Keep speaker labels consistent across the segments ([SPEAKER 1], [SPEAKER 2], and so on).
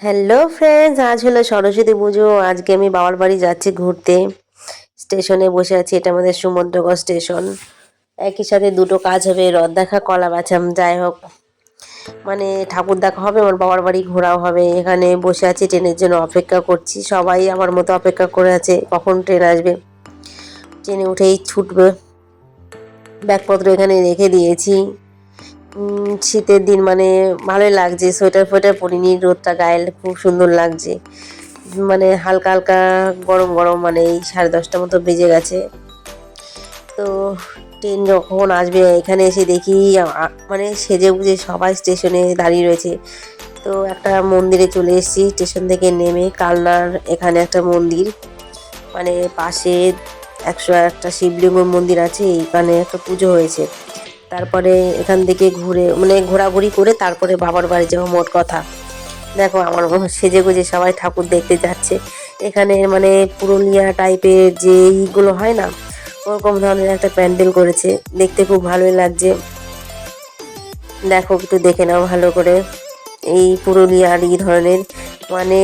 [SPEAKER 1] Hello friends আজ হলো সরস্বতী পুজো। আজকে আমি বাবার বাড়ি যাচ্ছি ঘুরতে। স্টেশনে বসে আছি। এটা আমাদের সমুদ্রগড় স্টেশন একই সাথে দুটো কাজ হবে, রথ দেখা, কলা বাছাম। যাই হোক মানে ঠাকুর দেখা হবে, আমার বাবার বাড়ি ঘোরাও হবে। এখানে বসে আছি, ট্রেনের জন্য অপেক্ষা করছি। সবাই আমার মতো অপেক্ষা করে আছে। কখন ট্রেন আসবে? ট্রেনে উঠেই ছুটবে। ব্যাগপত্র এখানে রেখে দিয়েছি। শীতের দিন মানে ভালোই লাগছে, সোয়েটার ফোয়েটার পরিনি, রোদটা গায়ে খুব সুন্দর লাগছে। মানে হালকা হালকা গরম গরম মানে এই সাড়ে দশটা মতো বেজে গেছে। তো ট্রেন যখন আসবে, এখানে এসে দেখি মানে সেজে গুজে সবাই স্টেশনে দাঁড়িয়ে রয়েছে। তো একটা মন্দিরে চলে এসেছি, স্টেশন থেকে নেমে কালনার এখানে একটা মন্দির। মানে পাশে একশো একটা শিবলিঙ্গ মন্দির আছে, এইখানে একটা পুজো হয়েছে। তারপরে এখান থেকে ঘুরে মানে ঘোরাঘুরি করে তারপরে বাবার বাড়ি যাওয়া মোট কথা। দেখো, আমার সেজে গুজে সবাই ঠাকুর দেখতে যাচ্ছে। এখানে মানে পুরুলিয়া টাইপের যে ইগুলো হয় না, ওরকম ধরনের একটা প্যান্ডেল করেছে। দেখতে খুব ভালোই লাগছে। দেখো, একটু দেখে নাও ভালো করে। এই পুরুলিয়ার এই ধরনের মানে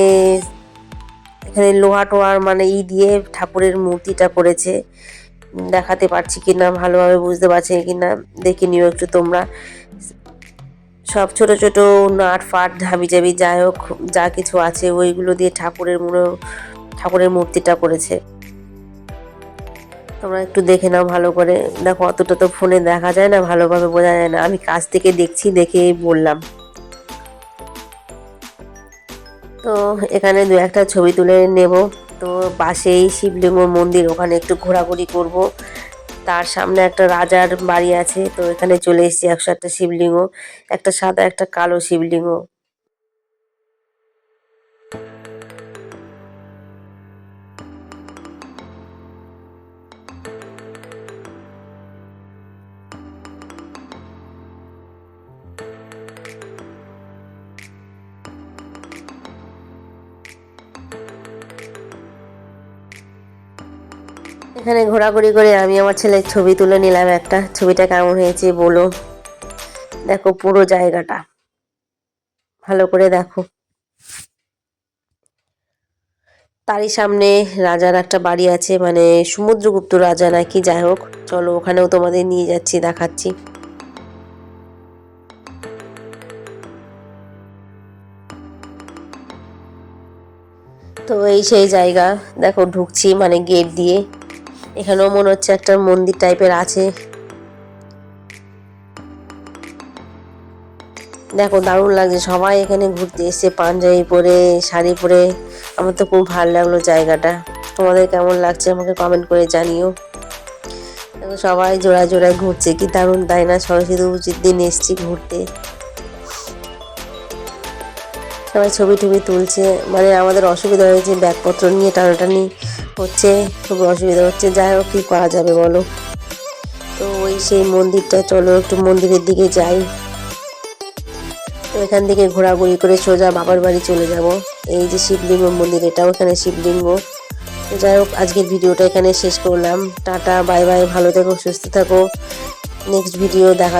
[SPEAKER 1] এখানে লোহা টোয়ার মানে ই দিয়ে ঠাকুরের মূর্তিটা করেছে। দেখাতে পারছি কি না ভালোভাবে বুঝতে পারছি কি না দেখে নিও একটু তোমরা। সব ছোট ছোট নাট ফাট, ঢাবি জাবি যাই হোক, যা কিছু আছে, ওইগুলো দিয়ে ঠাকুরের মূল, ঠাকুরের মূর্তিটা করেছে। তোমরা একটু দেখে নাও ভালো করে। দেখো, অতটা তো ফোনে দেখা যায় না, ভালোভাবে বোঝা যায় না। আমি কাছ থেকে দেখছি, দেখে বললাম। তো এখানে দু একটা ছবি তুলে নেব। তো পাশেই শিবলিঙ্গ মন্দির, ওখানে একটু ঘোরাঘুরি করব। তার সামনে একটা রাজার বাড়ি আছে, তো এখানে চলে এসেছি একশো একটা শিবলিঙ্গ একটা সাদা, একটা কালো শিবলিঙ্গ এখানে ঘোরাঘুরি করে আমি আমার ছেলের ছবি তুলে নিলাম একটা। ছবিটা কেমন হয়েছে বলো? দেখো পুরো জায়গাটা। ভালো করে দেখো। তারই সামনে রাজার একটা বাড়ি আছে মানে সমুদ্রগুপ্ত রাজা নাকি যাই হোক, চলো ওখানেও তোমাদের নিয়ে যাচ্ছি, দেখাচ্ছি। তো এই সেই জায়গা, দেখো ঢুকছি মানে গেট দিয়ে। এখানেও মনে হচ্ছে একটা মন্দির টাইপের আছে। দেখো, দারুণ লাগছে। সবাই এখানে ঘুরতে এসছে, পাঞ্জাবি পরে, শাড়ি পরে। আমার তো খুব ভালো লাগল জায়গাটা। তোমাদের কেমন লাগছে আমাকে কমেন্ট করে জানিও। দেখো, সবাই জোড়ায় জোড়ায় ঘুরছে। কি দারুণ, তাই না? সরস্বতী পুজোর দিন এসছি ঘুরতে। সবাই ছবি টবি তুলছে। মানে আমাদের অসুবিধা হয়েছে ব্যাগপত্র নিয়ে, টানাটানি। হচ্ছে, খুব অসুবিধা হচ্ছে। যাই হোক, কী করা যাবে বলো? তো ওই সেই মন্দিরটা, চলো একটু মন্দিরের দিকে যাই। তো এখান থেকে ঘোরাঘুরি করে সোজা বাবার বাড়ি চলে যাব। এই যে শিবলিঙ্গ মন্দির, এটাও এখানে শিবলিঙ্গ। যাই হোক, আজকের ভিডিওটা এখানে শেষ করলাম। টাটা, বাই বাই, ভালো থেকো, সুস্থ থাকো। নেক্সট ভিডিও দেখা